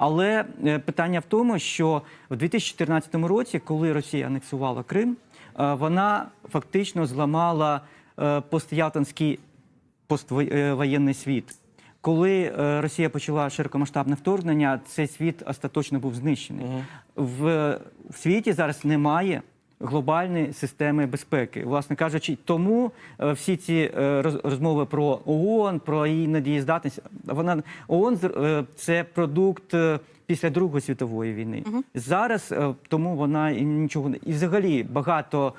Але е, питання в тому, що в 2014 році, коли Росія анексувала Крим, е, вона фактично зламала постятанський постялтинський поствоєнний світ. Коли е, Росія почала широкомасштабне вторгнення, цей світ остаточно був знищений. В, в світі зараз немає глобальної системи безпеки. Власне кажучи, тому е, всі ці е, розмови про ООН, про її недієздатність, вона ООН е, це продукт. Після Другої світової війни зараз е, тому вона і нічого не і взагалі багато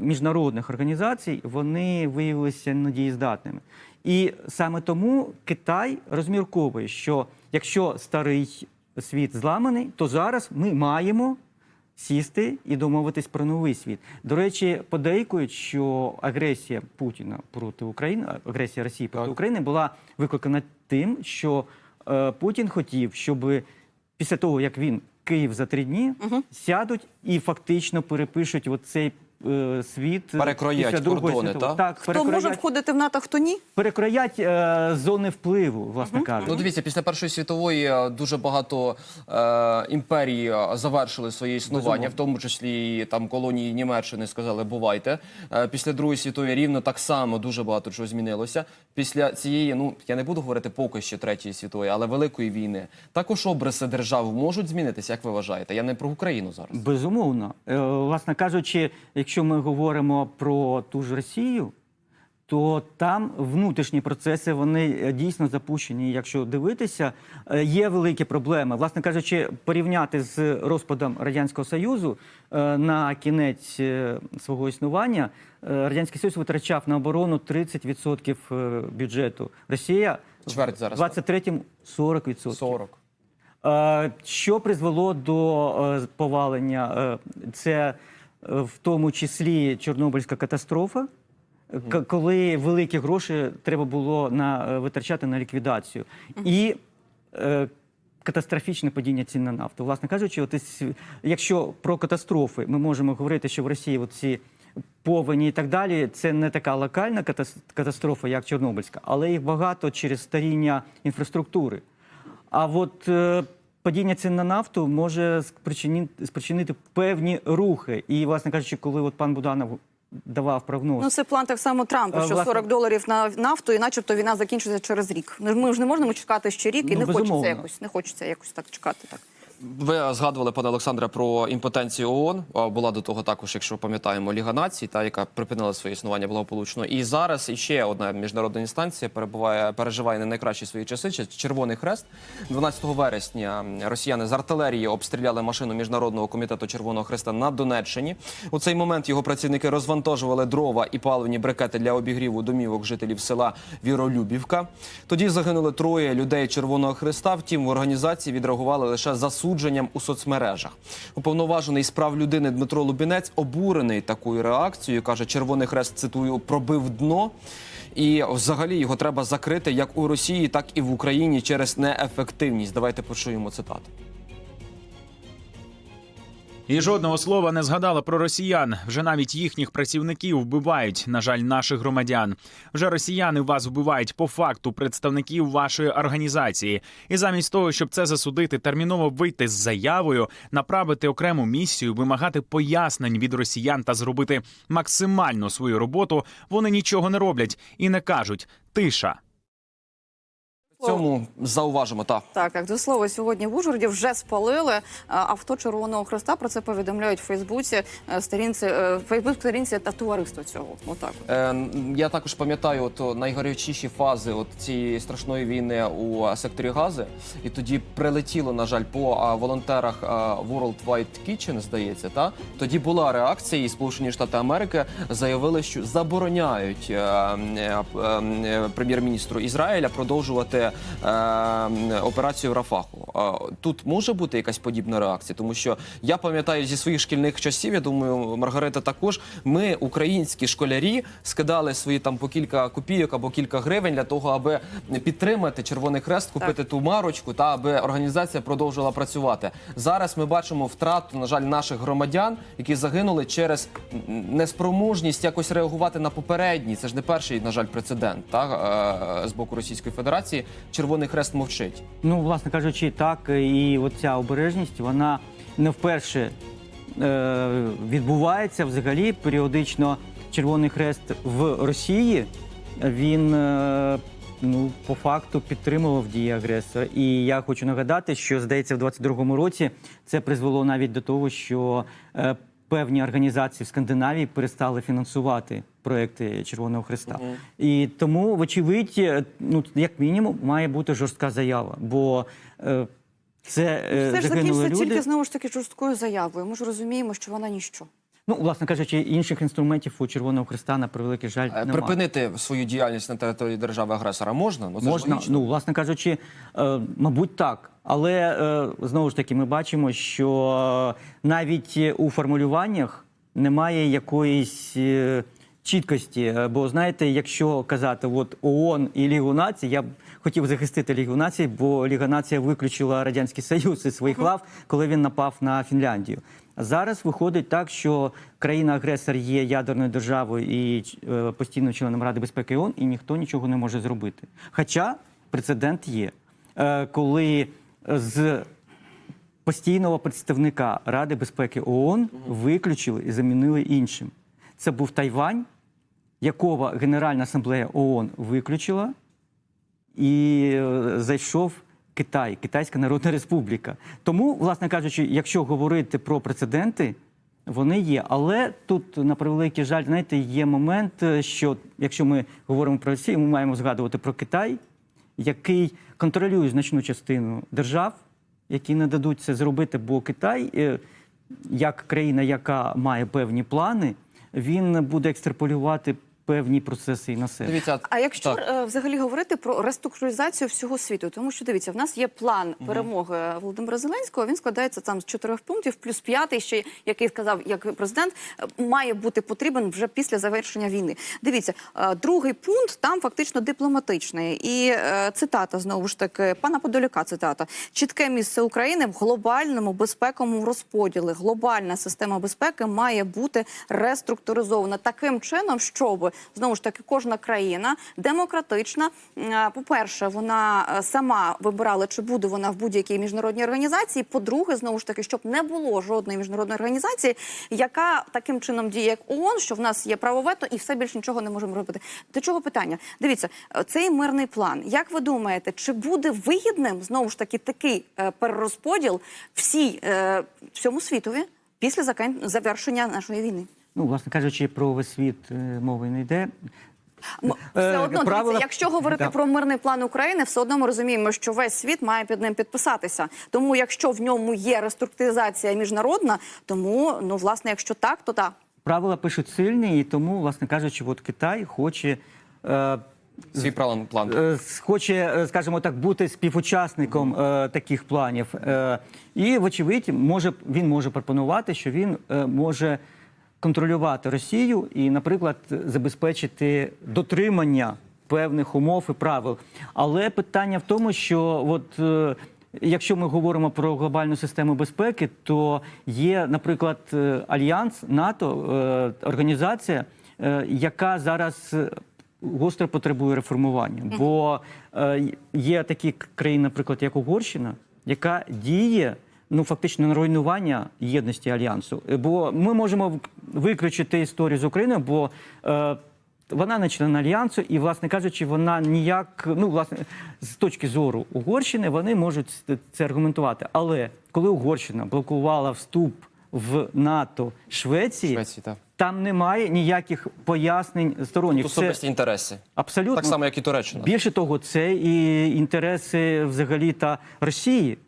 міжнародних організацій вони виявилися недієздатними. І саме тому Китай розмірковує, що якщо старий світ зламаний, то зараз ми маємо сісти і домовитись про новий світ. До речі, подейкують, що агресія Путіна проти України, агресія Росії проти Так. України була викликана тим, що е, Путін хотів, щоб після того, як він Київ за три дні сядуть і фактично перепишуть оцей е, світ Перекроять після Другої кордони, світової. так? Так, Хто може входити в НАТО, хто ні? перекроять е, зони впливу, власне кажучи. Ну, дивіться, після Першої світової е, дуже багато е, імперій е, завершили своє існування, в тому числі і там колонії Німеччини сказали бувайте. Е, після Другої світової рівно так само дуже багато чого змінилося. Після цієї, ну я не буду говорити поки що Третьої світової, але Великої війни, також обриси держав можуть змінитися, як ви вважаєте? Я не про Україну зараз. Безумовно. Е, Власне кажучи, якщо ми говоримо про ту ж Росію, то там внутрішні процеси вони е, дійсно запущені. Якщо дивитися, е, є великі проблеми. Власне кажучи, порівняти з розпадом радянського союзу е, на кінець свого існування, радянський союз витрачав на оборону 30% е, бюджету. Росія Чверть зараз, в 23-му 40%. 40. Е, Що призвело до повалення? Це в тому числі Чорнобильська катастрофа, коли великі гроші треба було на, е, витрачати на ліквідацію. І е, катастрофічне падіння цін на нафту. Власне кажучи, от якщо про катастрофи ми можемо говорити, що в Росії ці повені і так далі, це не така локальна катастрофа, як Чорнобильська, але їх багато через старіння інфраструктури. А от е, падіння цін на нафту може спричинити, спричинити певні рухи. І, власне кажучи, коли от пан Буданов давав прогноз. Ну це план так само Трампа, що власне- 40 доларів на нафту, і начебто війна закінчиться через рік. Ми ж не можемо чекати ще рік, і Ну, не хочеться якось, не хочеться якось так чекати. Так. Ви згадували, пане Олександре, про імпотенцію ООН. Була до того також, якщо пам'ятаємо, Ліга націй, та яка припинила своє існування благополучно. І зараз іще одна міжнародна інстанція перебуває, переживає не найкращі свої часи. Це Червоний Хрест. 12 вересня росіяни з артилерії обстріляли машину міжнародного комітету Червоного Хреста на Донеччині. У цей момент його працівники розвантажували дрова і паливні брикети для обігріву домівок жителів села Віролюбівка. Тоді загинули троє людей Червоного Хреста. Втім, в організації відреагували лише засудженням у соцмережах. Уповноважений з прав людини Дмитро Лубінець обурений такою реакцією. каже, Червоний Хрест цитую пробив дно. І взагалі його треба закрити як у Росії, так і в Україні через неефективність. Давайте почуємо цитату. І жодного слова не згадала про росіян. Вже навіть їхніх працівників вбивають. На жаль, наших громадян. Вже росіяни вас вбивають по факту представників вашої організації. І замість того, щоб це засудити, терміново вийти з заявою, направити окрему місію, вимагати пояснень від росіян та зробити максимально свою роботу. Вони нічого не роблять і не кажуть тиша. Цьому зауважимо та. Так, так, до слова, сьогодні в Ужгороді вже спалили е, авто Червоного Хреста. Про це повідомляють в Фейсбуці е, сторінці е, Фейсбук сторінці та товариство цього. Отак. от. Е, я також пам'ятаю от, найгарячіші фази от цієї страшної війни у секторі Гази. І тоді прилетіло, на жаль, по а, волонтерах а, World Wide Kitchen, здається, та тоді була реакція, і Сполучені Штати Америки заявили, що забороняють е, е, е, прем'єр-міністру Ізраїля продовжувати операцію в Рафаху. Тут може бути якась подібна реакція, тому що я пам'ятаю зі своїх шкільних часів, я думаю, Маргарита також. Ми, українські школярі, скидали свої там по кілька копійок або кілька гривень для того, аби підтримати Червоний Хрест, купити ту марочку та аби організація продовжила працювати. Зараз ми бачимо втрату, на жаль, наших громадян, які загинули через неспроможність якось реагувати на попередній. Це ж не перший, на жаль, прецедент та, е, з боку Російської Федерації. Червоний Хрест мовчить. Ну, власне кажучи, так і оця обережність вона не вперше е, відбувається взагалі періодично. Червоний хрест в Росії він е, ну по факту підтримував дії агресора. І я хочу нагадати, що здається, в 22-му році це призвело навіть до того, що е, певні організації в Скандинавії перестали фінансувати проекти Червоного Хреста. І тому, вочевидь, е, ну як мінімум, має бути жорстка заява, бо е, це е, Все ж закінчиться люди. тільки знову ж таки жорсткою заявою. Ми ж розуміємо, що вона ніщо. Ну, власне кажучи, інших інструментів у Червоного Хреста на превеликий жаль Е, немає. Припинити свою діяльність на території держави-агресора можна? Ну, це Можна, логічно. ну власне кажучи, е, мабуть, так. Але е, знову ж таки, ми бачимо, що е, навіть у формулюваннях немає якоїсь е, чіткості. Е, Бо знаєте, якщо казати от ООН і Лігу націй, я б хотів захистити Лігу націй, бо Ліга націй виключила радянський союз із своїх лав, коли він напав на Фінляндію. Зараз виходить так, що країна-агресор є ядерною державою і е, постійним членом Ради безпеки ООН, і ніхто нічого не може зробити. Хоча прецедент є, Е, коли з постійного представника Ради безпеки ООН виключили і замінили іншим. Це був Тайвань, якого Генеральна асамблея ООН виключила, і е, зайшов Китай, Китайська Народна Республіка. Тому, власне кажучи, якщо говорити про прецеденти, вони є. Але тут, на превеликий жаль, знаєте, є момент, е, що якщо ми говоримо про Росію, ми маємо згадувати про Китай, який контролює значну частину держав, які не дадуть це зробити, бо Китай, е, як країна, яка має певні плани, він буде екстраполювати певні процеси і на себе. Дивіться, А якщо так. е, взагалі говорити про реструктуризацію всього світу, тому що дивіться, в нас є план перемоги Володимира Зеленського. Він складається там з чотирьох пунктів, плюс п'ятий, ще який сказав як президент, е, має бути потрібен вже після завершення війни. Дивіться, е, другий пункт там фактично дипломатичний. І цитата знову ж таки пана Подоляка. Цитата чітке місце України в глобальному безпековому розподілі. Глобальна система безпеки має бути реструктуризована таким чином, щоб знову ж таки кожна країна демократична. е, По-перше, вона е, сама вибирала, чи буде вона в будь-якій міжнародній організації. По-друге, знову ж таки, щоб не було жодної міжнародної організації, яка таким чином діє, як ООН, що в нас є право вето і все більше нічого не можемо робити. До чого питання? Дивіться, е, цей мирний план. Як ви думаєте, чи буде вигідним знову ж таки такий перерозподіл всій всьому світові після завершення нашої війни? Ну, власне кажучи, про весь світ е, мови не йде. Все Е, одно, правила- якщо говорити Да. про мирний план України, все одно ми розуміємо, що весь світ має під ним підписатися. Тому, якщо в ньому є реструктуризація міжнародна, тому ну власне, якщо так, то так. Правила пишуть сильні, і тому, власне кажучи, от Китай хоче. Е, Свій план. план. е, Хоче, скажімо так, бути співучасником е, таких планів. Е, і, вочевидь, може він може пропонувати, що він е, може контролювати Росію і, наприклад, забезпечити дотримання певних умов і правил. Але питання в тому, що от. е, Якщо ми говоримо про глобальну систему безпеки, то є, наприклад, е, альянс НАТО, е, організація, яка зараз гостро потребує реформування. Бо є такі країни, наприклад, як Угорщина, яка діє ну фактично на руйнування єдності альянсу. Е, Бо ми можемо виключити історію з Україною, бо е, вона не член альянсу, і, власне кажучи, вона ніяк, ну власне, з точки зору Угорщини, вони можуть це аргументувати. Але коли Угорщина блокувала вступ в НАТО Швеції, Швеції, так. там немає ніяких пояснень сторонніх. Особисті інтереси. абсолютно Так само, як і Туреччина. більше того, це і інтереси взагалі та Росії.